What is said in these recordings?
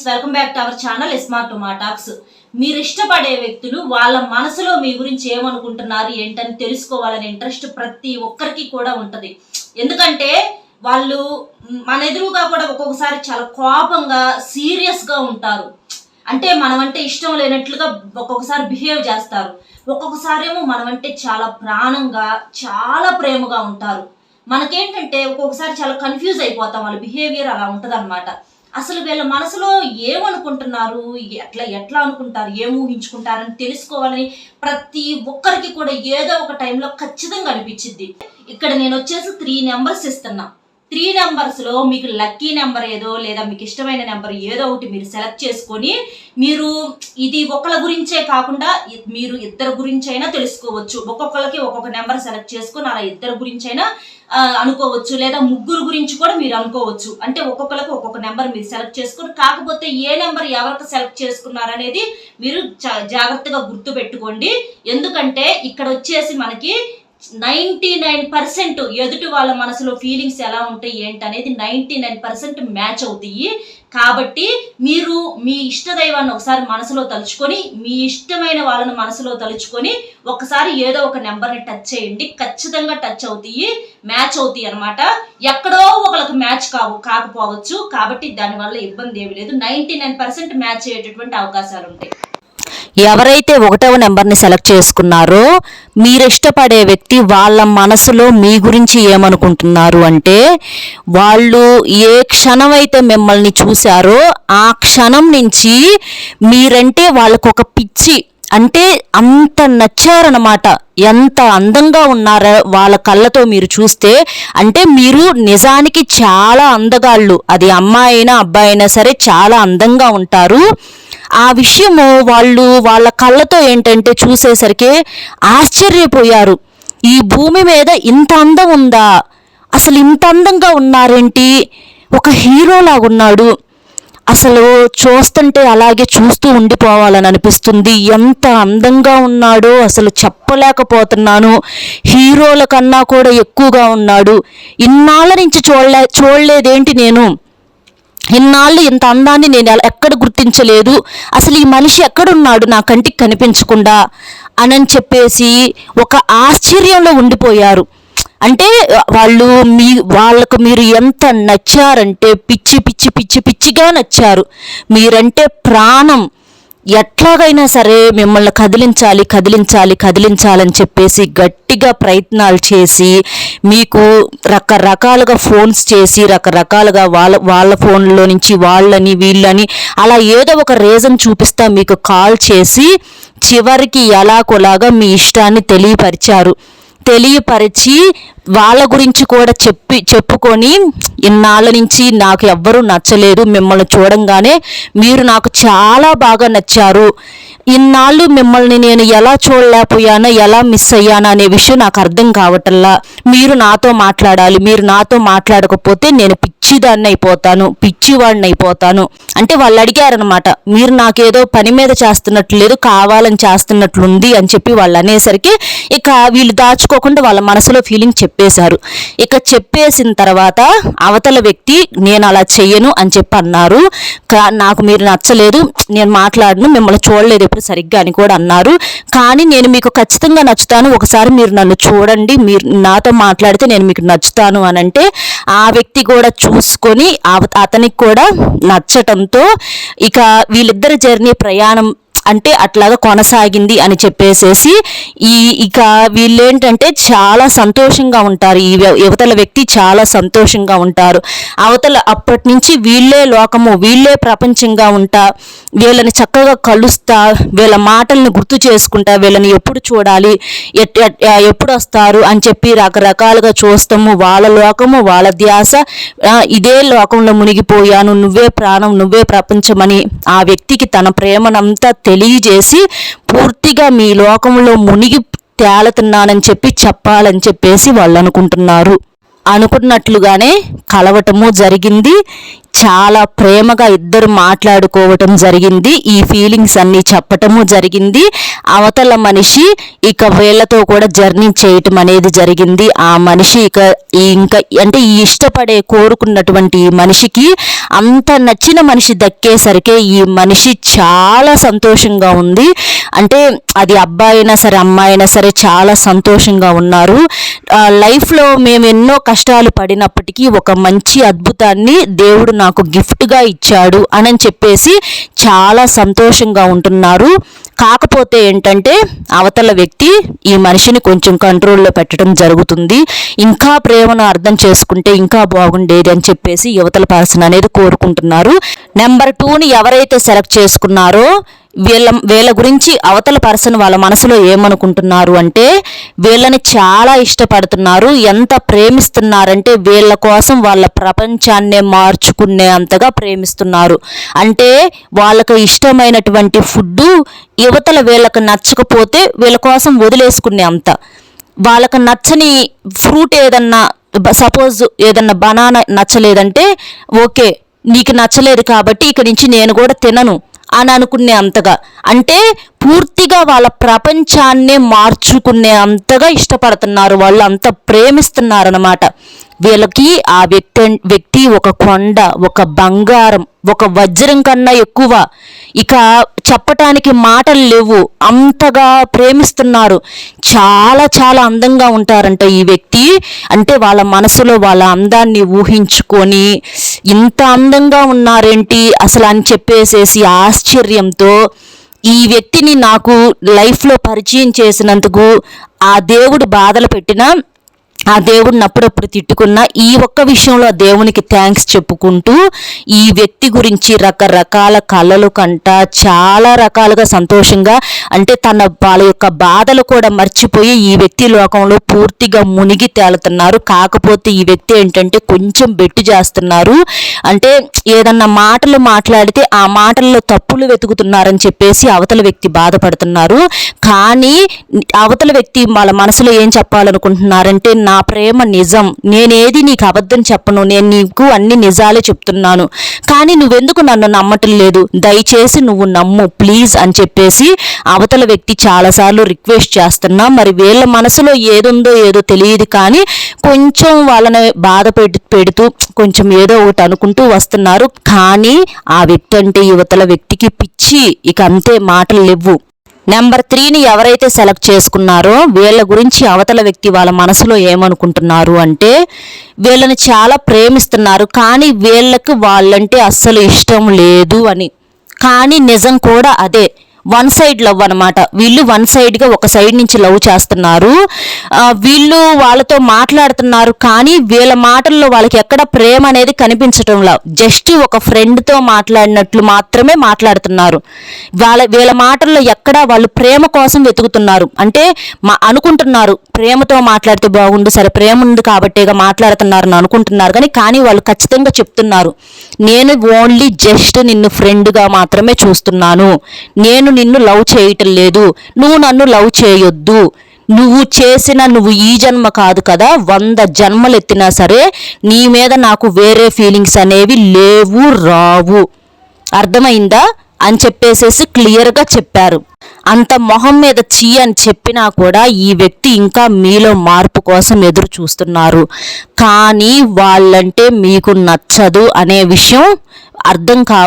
Friends welcome back to our channel smart మా talks మీరు ఇష్టపడే వ్యక్తులు వాళ్ళ మనసులో మీ గురించి ఏమనుకుంటున్నారు ఏంటని తెలుసుకోవాలనే ఇంట్రెస్ట్ ప్రతి ఒక్కరికి కూడా ఉంటుంది. ఎందుకంటే వాళ్ళు మన ఎదురుగా కూడా ఒక్కొక్కసారి చాలా కోపంగా సీరియస్గా ఉంటారు. అంటే మనమంటే ఇష్టం లేనట్లుగా ఒక్కొక్కసారి బిహేవ్ చేస్తారు. ఒక్కొక్కసారి ఏమో మనమంటే చాలా ప్రాణంగా చాలా ప్రేమగా ఉంటారు. మనకేంటంటే ఒక్కొక్కసారి చాలా కన్ఫ్యూజ్ అయిపోతాం. వాళ్ళ బిహేవియర్ అలా ఉంటుంది అసలు వీళ్ళ మనసులో ఏమనుకుంటున్నారు? ఎట్లా ఎట్లా అనుకుంటారు? ఏం ఊహించుకుంటారని తెలుసుకోవాలని ప్రతి ఒక్కరికి కూడా ఏదో ఒక టైంలో ఖచ్చితంగా అనిపించింది ఇక్కడ నేను వచ్చేసి త్రీ నెంబర్స్ ఇస్తున్నా. త్రీ నెంబర్స్లో మీకు లక్కీ నెంబర్ ఏదో లేదా మీకు ఇష్టమైన నెంబర్ ఏదో ఒకటి మీరు సెలెక్ట్ చేసుకొని మీరు ఇది ఒకళ్ళ గురించే కాకుండా మీరు ఇద్దరు గురించైనా తెలుసుకోవచ్చు. ఒక్కొక్కరికి ఒక్కొక్క నెంబర్ సెలెక్ట్ చేసుకొని అలా ఇద్దరు గురించైనా అనుకోవచ్చు లేదా ముగ్గురు గురించి కూడా మీరు అనుకోవచ్చు. అంటే ఒక్కొక్కరికి ఒక్కొక్క నెంబర్ మీరు సెలెక్ట్ చేసుకొని కాకపోతే ఏ నెంబర్ ఎవరికి సెలెక్ట్ చేసుకున్నారనేది మీరు జా- జాగ్రత్తగా గుర్తు పెట్టుకోండి ఎందుకంటే ఇక్కడ వచ్చేసి మనకి నైంటీ నైన్ పర్సెంట్ ఎదుటి వాళ్ళ మనసులో ఫీలింగ్స్ ఎలా ఉంటాయి ఏంటి అనేది నైంటీ నైన్ పర్సెంట్ మ్యాచ్ అవుతాయి. కాబట్టి మీరు మీ ఇష్టదైవాన్ని ఒకసారి మనసులో తలుచుకొని మీ ఇష్టమైన వాళ్ళని మనసులో తలుచుకొని ఒకసారి ఏదో ఒక నెంబర్ని టచ్ చేయండి. ఖచ్చితంగా టచ్ అవుతాయి మ్యాచ్ అవుతాయి అనమాట ఎక్కడో ఒకరికి మ్యాచ్ కావు కాకపోవచ్చు. కాబట్టి దానివల్ల ఇబ్బంది ఏమి లేదు. నైంటీ నైన్ పర్సెంట్ మ్యాచ్ అయ్యేటటువంటి అవకాశాలు ఉంటాయి. ఎవరైతే ఒకటవ నెంబర్ని సెలెక్ట్ చేసుకున్నారో మీరు ఇష్టపడే వ్యక్తి వాళ్ళ మనసులో మీ గురించి ఏమనుకుంటున్నారు అంటే వాళ్ళు ఏ క్షణం అయితే మిమ్మల్ని చూశారో ఆ క్షణం నుంచి మీరంటే వాళ్ళకు ఒక పిచ్చి అంటే అంత నచ్చారనమాట ఎంత అందంగా ఉన్నారో వాళ్ళ కళ్ళతో మీరు చూస్తే అంటే మీరు నిజానికి చాలా అందగాళ్ళు. అది అమ్మాయి అయినా అబ్బాయి అయినా సరే చాలా అందంగా ఉంటారు. ఆ విషయము వాళ్ళు వాళ్ళ కళ్ళతో ఏంటంటే చూసేసరికి ఆశ్చర్యపోయారు. ఈ భూమి మీద ఇంత అందం ఉందా? అసలు ఇంత అందంగా ఉన్నారేంటి? ఒక హీరోలాగా ఉన్నాడు అసలు చూస్తుంటే అలాగే చూస్తూ ఉండిపోవాలని అనిపిస్తుంది. ఎంత అందంగా ఉన్నాడో అసలు చెప్పలేకపోతున్నాను. హీరోల కన్నా కూడా ఎక్కువగా ఉన్నాడు. ఇన్నాళ్ళ నుంచి చూడలే చూడలేదేంటి నేను? ఇన్నాళ్ళు ఇంత అందాన్ని నేను ఎక్కడ గుర్తించలేదు. అసలు ఈ మనిషి ఎక్కడున్నాడు నా కంటికి కనిపించకుండా? అని చెప్పేసి ఒక ఆశ్చర్యంలో ఉండిపోయారు. అంటే వాళ్ళు మీ వాళ్ళకు మీరు ఎంత నచ్చారంటే పిచ్చి పిచ్చి పిచ్చి పిచ్చిగా నచ్చారు. మీరంటే ప్రాణం. ఎట్లాగైనా సరే మిమ్మల్ని కదిలించాలి కదిలించాలి కదిలించాలని చెప్పేసి గట్టిగా ప్రయత్నాలు చేసి మీకు రకరకాలుగా ఫోన్స్ చేసి రకరకాలుగా వాళ్ళ వాళ్ళ ఫోన్లో నుంచి వాళ్ళని వీళ్ళని అలా ఏదో ఒక రీజన్ చూపిస్తా మీకు కాల్ చేసి చివరికి ఎలాకొలాగా మీ ఇష్టాన్ని తెలియపరిచారు. తెలియపరిచి వాళ్ళ గురించి కూడా చెప్పి చెప్పుకొని ఇన్నాళ్ళ నుంచి నాకు ఎవ్వరూ నచ్చలేదు. మిమ్మల్ని చూడంగానే మీరు నాకు చాలా బాగా నచ్చారు. ఇన్నాళ్ళు మిమ్మల్ని నేను ఎలా చూడలేకపోయానో ఎలా మిస్ అయ్యానో అనే విషయం నాకు అర్థం కావటంలా. మీరు నాతో మాట్లాడాలి మీరు నాతో మాట్లాడకపోతే నేను పిచ్చిదాన్ని అయిపోతాను పిచ్చివాడిని అయిపోతాను. అంటే వాళ్ళు అడిగారనమాట మీరు నాకేదో పని మీద చేస్తున్నట్లు లేదు కావాలని చేస్తున్నట్లుంది అని చెప్పి వాళ్ళు అనేసరికి ఇక వీళ్ళు దాచుకోకుండా వాళ్ళ మనసులో ఫీలింగ్ చెప్పేశారు. ఇక చెప్పేసిన తర్వాత అవతల వ్యక్తి నేను అలా చెయ్యను అని చెప్పి అన్నారు కా- నాకు మీరు నచ్చలేదు నేను మాట్లాడను మిమ్మల్ని చూడలేదు ఎప్పుడు సరిగ్గా అని కూడా అన్నారు. కానీ నేను మీకు ఖచ్చితంగా నచ్చుతాను. ఒకసారి మీరు నన్ను చూడండి. మీరు నాతో మాట్లాడితే నేను మీకు నచ్చుతాను అని అంటే ఆ వ్యక్తి కూడా చూసుకొని అతనికి కూడా నచ్చటంతో ఇక వీళ్ళిద్దరి జర్నీ ప్రయాణం అంటే అట్లాగా కొనసాగింది అని చెప్పేసేసి ఈ ఇక వీళ్ళేంటంటే చాలా సంతోషంగా ఉంటారు. ఈ యువతల వ్యక్తి చాలా సంతోషంగా ఉంటారు. అవతల అప్పటి నుంచి వీళ్ళే లోకము వీళ్ళే ప్రపంచంగా ఉంటా. వీళ్ళని చక్కగా కలుస్తా వీళ్ళ మాటలను గుర్తు చేసుకుంటా వీళ్ళని ఎప్పుడు చూడాలి ఎట్- ఎట్- ఎప్పుడు వస్తారు అని చెప్పి రకరకాలుగా చూస్తాము. వాళ్ళ లోకము వాళ్ళ ధ్యాస ఇదే లోకంలో మునిగిపోయాను నువ్వే ప్రాణం నువ్వే ప్రపంచమని ఆ వ్యక్తికి తన ప్రేమనంతా తెలియజేసి పూర్తిగా మీ లోకంలో మునిగి తేలుతున్నానని చెప్పి చెప్పాలని చెప్పేసి వాళ్ళు అనుకుంటున్నారు. అనుకున్నట్లుగానే కలవటము జరిగింది. చాలా ప్రేమగా ఇద్దరు మాట్లాడుకోవటం జరిగింది. ఈ ఫీలింగ్స్ అన్నీ చెప్పటము జరిగింది. అవతల మనిషి ఇక వీళ్ళతో కూడా జర్నీ చేయటం అనేది జరిగింది. ఆ మనిషి ఇక ఇంకా అంటే ఈ ఇష్టపడే కోరుకున్నటువంటి ఈ మనిషికి అంత నచ్చిన మనిషి దక్కేసరికి ఈ మనిషి చాలా సంతోషంగా ఉంది. అంటే అది అబ్బాయి అయినా సరే అమ్మాయి అయినా సరే చాలా సంతోషంగా ఉన్నారు. ఆ, లైఫ్లో మేము ఎన్నో కష్టాలు పడినప్పటికీ ఒక మంచి అద్భుతాన్ని దేవుడు నాకు నాకు గిఫ్ట్గా ఇచ్చాడు అని చెప్పేసి చాలా సంతోషంగా ఉంటున్నారు. కాకపోతే ఏంటంటే అవతల వ్యక్తి ఈ మనిషిని కొంచెం కంట్రోల్లో పెట్టడం జరుగుతుంది. ఇంకా ప్రేమను అర్థం చేసుకుంటే ఇంకా బాగుండేది అని చెప్పేసి యువతల పర్సన్ అనేది కోరుకుంటున్నారు. నెంబర్ టూని ఎవరైతే సెలెక్ట్ చేసుకున్నారో వీళ్ళ వీళ్ళ గురించి అవతల పర్సన్ వాళ్ళ మనసులో ఏమనుకుంటున్నారు అంటే వీళ్ళని చాలా ఇష్టపడుతున్నారు. ఎంత ప్రేమిస్తున్నారంటే వీళ్ళ కోసం వాళ్ళ ప్రపంచాన్నే మార్చుకునే అంతగా ప్రేమిస్తున్నారు. అంటే వాళ్ళకి ఇష్టమైనటువంటి ఫుడ్ యువతల వీళ్ళకి నచ్చకపోతే వీళ్ళ కోసం వదిలేసుకునే అంత. వాళ్ళకి నచ్చని ఫ్రూట్ ఏదన్నా సపోజ్ ఏదన్నా బనానా నచ్చలేదంటే ఓకే నీకు నచ్చలేదు కాబట్టి ఇక నుంచి నేను కూడా తినను. అని అనుకునే అంతగా. అంటే పూర్తిగా వాళ్ళ ప్రపంచాన్నే మార్చుకునే అంతగా ఇష్టపడుతున్నారు వాళ్ళు అంత ప్రేమిస్తున్నారనమాట వీళ్ళకి ఆ వ్యక్తి వ్యక్తి ఒక కొండ ఒక బంగారం ఒక వజ్రం కన్నా ఎక్కువ. ఇక చెప్పటానికి మాటలు లేవు. అంతగా ప్రేమిస్తున్నారు. చాలా చాలా అందంగా ఉంటారంట ఈ వ్యక్తి. అంటే వాళ్ళ మనసులో వాళ్ళ అందాన్ని ఊహించుకొని ఇంత అందంగా ఉన్నారేంటి అసలు అని చెప్పేసేసి ఆశ్చర్యంతో ఈ వ్యక్తిని నాకు లైఫ్లో పరిచయం చేసినందుకు ఆ దేవుడు బాధలు పెట్టిన ఆ దేవుడిని అప్పుడప్పుడు తిట్టుకున్న ఈ ఒక్క విషయంలో ఆ దేవునికి థ్యాంక్స్ చెప్పుకుంటూ ఈ వ్యక్తి గురించి రకరకాల కళలు కంట చాలా రకాలుగా సంతోషంగా అంటే తన వాళ్ళ యొక్క బాధలు కూడా మర్చిపోయి ఈ వ్యక్తి లోకంలో పూర్తిగా మునిగి తేలుతున్నారు. కాకపోతే ఈ వ్యక్తి ఏంటంటే కొంచెం బెట్టు చేస్తున్నారు. అంటే ఏదన్నా మాటలు మాట్లాడితే ఆ మాటల్లో తప్పులు వెతుకుతున్నారని చెప్పేసి అవతల వ్యక్తి బాధపడుతున్నారు. కానీ అవతల వ్యక్తి వాళ్ళ మనసులో ఏం చెప్పాలనుకుంటున్నారంటే నా ప్రేమ నిజం. నేనేది నీకు అబద్ధం చెప్పను. నేను నీకు అన్ని నిజాలే చెప్తున్నాను. కానీ నువ్వెందుకు నన్ను నమ్మటం లేదు? దయచేసి నువ్వు నమ్ము ప్లీజ్ అని చెప్పేసి అవతల వ్యక్తి చాలాసార్లు రిక్వెస్ట్ చేస్తున్నా. మరి వీళ్ళ మనసులో ఏదుందో ఏదో తెలియదు కానీ కొంచెం వాళ్ళని బాధ పెడు పెడుతూ కొంచెం ఏదో ఒకటి అనుకుంటూ వస్తున్నారు. కానీ ఆ వ్యక్తి అంటే యువతల వ్యక్తికి పిచ్చి. ఇక అంతే మాటలు లేవు. నెంబర్ త్రీని ఎవరైతే సెలెక్ట్ చేసుకున్నారో వీళ్ళ గురించి అవతల వ్యక్తి వాళ్ళ మనసులో ఏమనుకుంటున్నారు అంటే వీళ్ళని చాలా ప్రేమిస్తున్నారు కానీ వీళ్ళకి వాళ్ళంటే అస్సలు ఇష్టం లేదు అని. కానీ నిజం కూడా అదే. వన్ సైడ్ లవ్ అనమాట వీళ్ళు వన్ సైడ్గా ఒక సైడ్ నుంచి లవ్ చేస్తున్నారు. వీళ్ళు వాళ్ళతో మాట్లాడుతున్నారు కానీ వీళ్ళ మాటల్లో వాళ్ళకి ఎక్కడ ప్రేమ అనేది కనిపించటంలా జస్ట్ ఒక ఫ్రెండ్తో మాట్లాడినట్లు మాత్రమే మాట్లాడుతున్నారు. వాళ్ళ వీళ్ళ మాటల్లో ఎక్కడ వాళ్ళు ప్రేమ కోసం వెతుకుతున్నారు. అంటే మా అనుకుంటున్నారు ప్రేమతో మాట్లాడితే బాగుండు సరే ప్రేమ ఉంది కాబట్టేగా మాట్లాడుతున్నారని అనుకుంటున్నారు. కానీ కానీ వాళ్ళు ఖచ్చితంగా చెప్తున్నారు. నేను ఓన్లీ జస్ట్ నిన్ను ఫ్రెండ్గా మాత్రమే చూస్తున్నాను. నేను నిన్ను లవ్ చేయటం లేదు. నువ్వు నన్ను లవ్ చేయొద్దు. నువ్వు చేసిన నువ్వు ఈ జన్మ కాదు కదా. వంద జన్మలు ఎత్తినా సరే నీ మీద నాకు వేరే ఫీలింగ్స్ అనేవి లేవు రావు. అర్థమైందా? అని చెప్పేసేసి క్లియర్గా చెప్పారు. అంత మొహం మీద చీ అని చెప్పినా కూడా ఈ వ్యక్తి ఇంకా మీలో మార్పు కోసం ఎదురు చూస్తున్నారు. కానీ వాళ్ళంటే మీకు నచ్చదు అనే విషయం అర్థం కా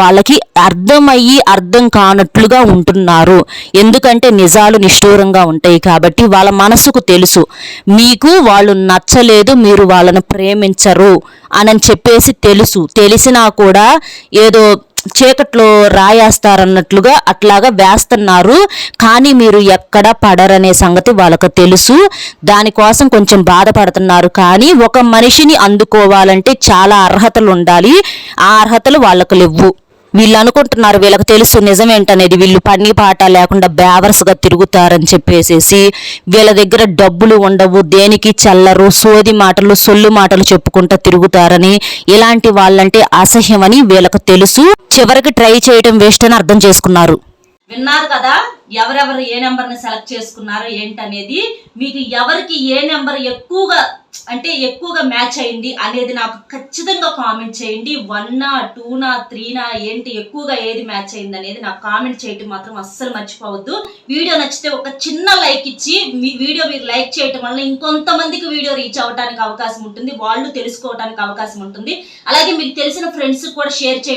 వాళ్ళకి అర్థమయ్యి అర్థం కానట్లుగా ఉంటున్నారు. ఎందుకంటే నిజాలు నిష్ఠూరంగా ఉంటాయి కాబట్టి వాళ్ళ మనసుకు తెలుసు. మీకు వాళ్ళు నచ్చలేదు మీరు వాళ్ళను ప్రేమించరు అని చెప్పేసి తెలుసు. తెలిసినా కూడా ఏదో చీకట్లో రాయేస్తారన్నట్లుగా అట్లాగా వేస్తున్నారు. కానీ మీరు ఎక్కడ పడరనే సంగతి వాళ్ళకు తెలుసు. దానికోసం కొంచెం బాధపడుతున్నారు. కానీ ఒక మనిషిని అందుకోవాలంటే చాలా అర్హతలు ఉండాలి. ఆ అర్హతలు వాళ్ళకు లేవు. వీళ్ళు అనుకుంటున్నారు వీళ్ళకి తెలుసు నిజమేంటనేది. వీళ్ళు పని పాట లేకుండా బేవర్స్గా తిరుగుతారని చెప్పేసేసి వీళ్ళ దగ్గర డబ్బులు ఉండవు దేనికి చల్లరు సోది మాటలు సొల్లు మాటలు చెప్పుకుంటూ తిరుగుతారని ఇలాంటి వాళ్ళంటే అసహ్యమని వీళ్ళకు తెలుసు. చివరికి ట్రై చేయడం వేస్ట్ అని అర్థం చేసుకున్నారు. విన్నారు కదా? ఎవరెవరు ఏ నెంబర్ని సెలెక్ట్ చేసుకున్నారో ఏంటనేది మీకు ఎవరికి ఏ నెంబర్ ఎక్కువగా అంటే ఎక్కువగా మ్యాచ్ అయింది అనేది నాకు ఖచ్చితంగా కామెంట్ చేయండి. వన్నా టూనా త్రీనా ఏంటి ఎక్కువగా ఏది మ్యాచ్ అయింది అనేది నాకు కామెంట్ చేయటం మాత్రం అస్సలు మర్చిపోవద్దు. వీడియో నచ్చితే ఒక చిన్న లైక్ ఇచ్చి మీ వీడియో మీరు లైక్ చేయటం వల్ల ఇంకొంతమందికి వీడియో రీచ్ అవ్వడానికి అవకాశం ఉంటుంది వాళ్ళు తెలుసుకోవడానికి అవకాశం ఉంటుంది. అలాగే మీకు తెలిసిన ఫ్రెండ్స్ కూడా షేర్ చేయండి.